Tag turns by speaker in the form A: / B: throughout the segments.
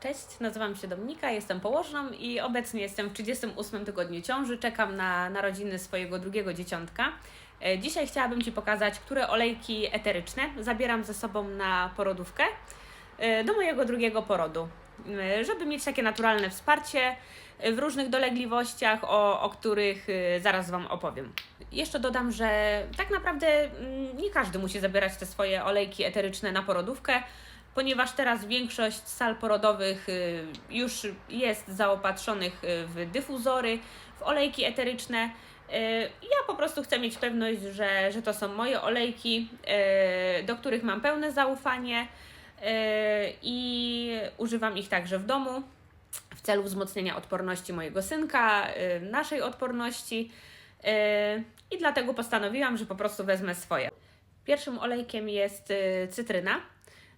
A: Cześć, nazywam się Dominika, jestem położną i obecnie jestem w 38 tygodniu ciąży. Czekam na narodziny swojego drugiego dzieciątka. E, Dzisiaj chciałabym Ci pokazać, które olejki eteryczne zabieram ze sobą na porodówkę e, do mojego drugiego porodu, e, żeby mieć takie naturalne wsparcie w różnych dolegliwościach, o, o których zaraz Wam opowiem. Jeszcze dodam, że tak naprawdę mm, nie każdy musi zabierać te swoje olejki eteryczne na porodówkę ponieważ teraz większość sal porodowych y, już jest zaopatrzonych y, w dyfuzory, w olejki eteryczne. Y, Ja po prostu chcę mieć pewność, że, że to są moje olejki, do których mam pełne zaufanie i używam ich także w domu w celu wzmocnienia odporności mojego synka, naszej odporności i dlatego postanowiłam, że po prostu wezmę swoje. Pierwszym olejkiem jest cytryna.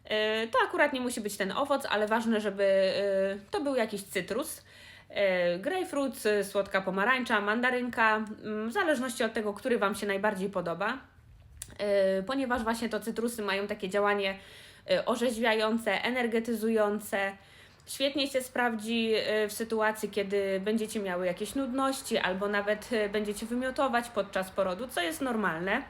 A: Y, To akurat nie musi być ten owoc, ale ważne, żeby y, to był jakiś cytrus. Y, Grejpfrut, y, słodka pomarańcza, mandarynka, mm, w zależności od tego, który Wam się najbardziej podoba. Ponieważ właśnie to cytrusy mają takie działanie orzeźwiające, energetyzujące. Świetnie się sprawdzi w sytuacji, kiedy będziecie miały jakieś nudności albo nawet będziecie wymiotować podczas porodu, co jest normalne.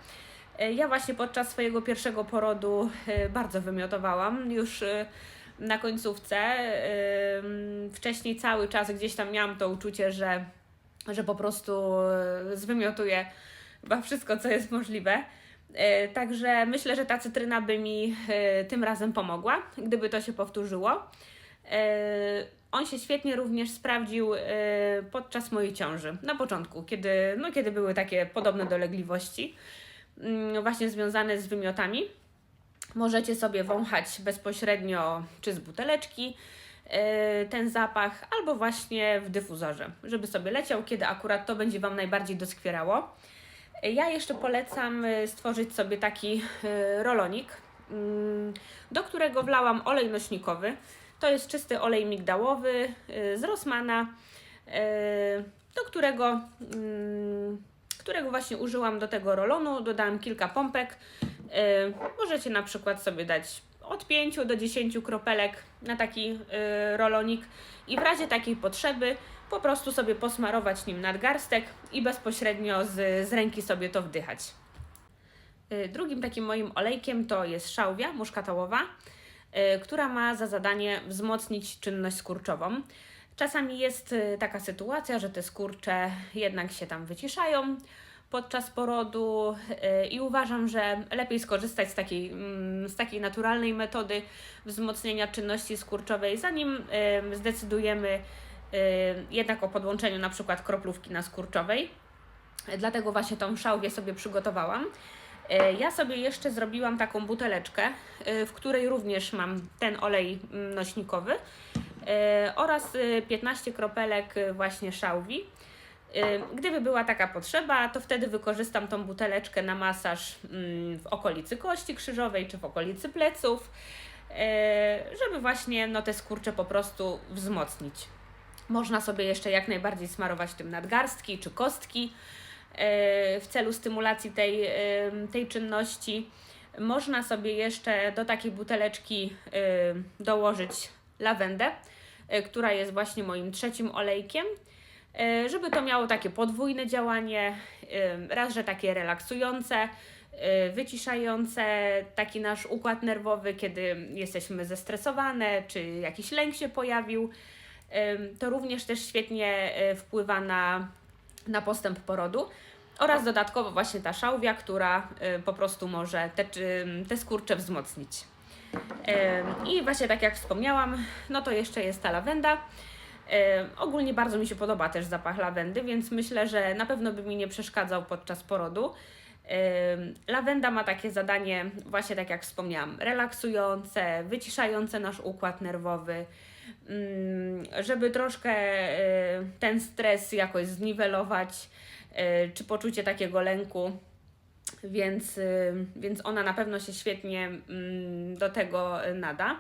A: E, Ja właśnie podczas swojego pierwszego porodu e, bardzo wymiotowałam. Już e, na końcówce. Wcześniej cały czas gdzieś tam miałam to uczucie, że, że po prostu zwymiotuję chyba wszystko, co jest możliwe. Także myślę, że ta cytryna by mi tym razem pomogła, gdyby to się powtórzyło. On się świetnie również sprawdził podczas mojej ciąży. Na początku, kiedy, no, kiedy były takie podobne dolegliwości właśnie związane z wymiotami. Możecie sobie wąchać bezpośrednio czy z buteleczki e, ten zapach, albo właśnie w dyfuzorze, żeby sobie leciał, kiedy akurat to będzie Wam najbardziej doskwierało. Ja jeszcze polecam e, stworzyć sobie taki e, rolonik, mm, do którego wlałam olej nośnikowy. To jest czysty olej migdałowy z Rossmana, e, do którego mm, którego właśnie użyłam do tego rolonu. Dodałam kilka pompek. Yy, możecie na przykład sobie dać od 5 do 10 kropelek na taki yy, rolonik i w razie takiej potrzeby po prostu sobie posmarować nim nadgarstek i bezpośrednio z, z ręki sobie to wdychać. Yy, Drugim takim moim olejkiem to jest szałwia muszkatałowa, która ma za zadanie wzmocnić czynność skurczową. Czasami jest y, taka sytuacja, że te skurcze jednak się tam wyciszają podczas porodu y, i uważam, że lepiej skorzystać z takiej, mm, z takiej naturalnej metody wzmocnienia czynności skurczowej, zanim y, zdecydujemy jednak o podłączeniu na przykład kroplówki na skurczowej. Dlatego właśnie tą szałwię sobie przygotowałam. Ja sobie jeszcze zrobiłam taką buteleczkę, w której również mam ten olej mm, nośnikowy oraz e, 15 kropelek e, właśnie szałwi. E, Gdyby była taka potrzeba, to wtedy wykorzystam tą buteleczkę na masaż mm, w okolicy kości krzyżowej czy w okolicy pleców, e, żeby właśnie no, te skurcze po prostu wzmocnić. Można sobie jeszcze jak najbardziej smarować tym nadgarstki czy kostki e, w celu stymulacji tej, e, tej czynności. Można sobie jeszcze do takiej buteleczki e, dołożyć lawendę, e, która jest właśnie moim trzecim olejkiem, e, żeby to miało takie podwójne działanie, e, raz, że takie relaksujące, wyciszające taki nasz układ nerwowy, kiedy jesteśmy zestresowane, czy jakiś lęk się pojawił. To również też świetnie wpływa na, na postęp porodu. Oraz dodatkowo właśnie ta szałwia, która po prostu może te, te skurcze wzmocnić. I właśnie tak jak wspomniałam, no to jeszcze jest ta lawenda. Ogólnie bardzo mi się podoba też zapach lawendy, więc myślę, że na pewno by mi nie przeszkadzał podczas porodu. Lawenda ma takie zadanie, właśnie tak jak wspomniałam, relaksujące, wyciszające nasz układ nerwowy, mm, żeby troszkę y, ten stres jakoś zniwelować, y, czy poczucie takiego lęku więc, y, więc ona na pewno się świetnie mm, do tego y, nada.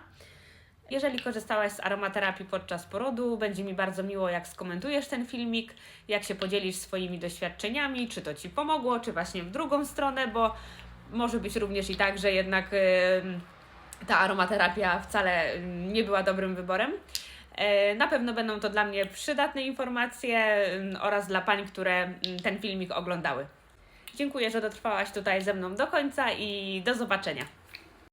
A: Jeżeli korzystałaś z aromaterapii podczas porodu, będzie mi bardzo miło, jak skomentujesz ten filmik, jak się podzielisz swoimi doświadczeniami, czy to Ci pomogło, czy właśnie w drugą stronę, bo może być również i tak, że jednak y, ta aromaterapia wcale nie była dobrym wyborem. E, na pewno będą to dla mnie przydatne informacje mm, oraz dla pań, które mm, ten filmik oglądały. Dziękuję, że dotrwałaś tutaj ze mną do końca i do zobaczenia.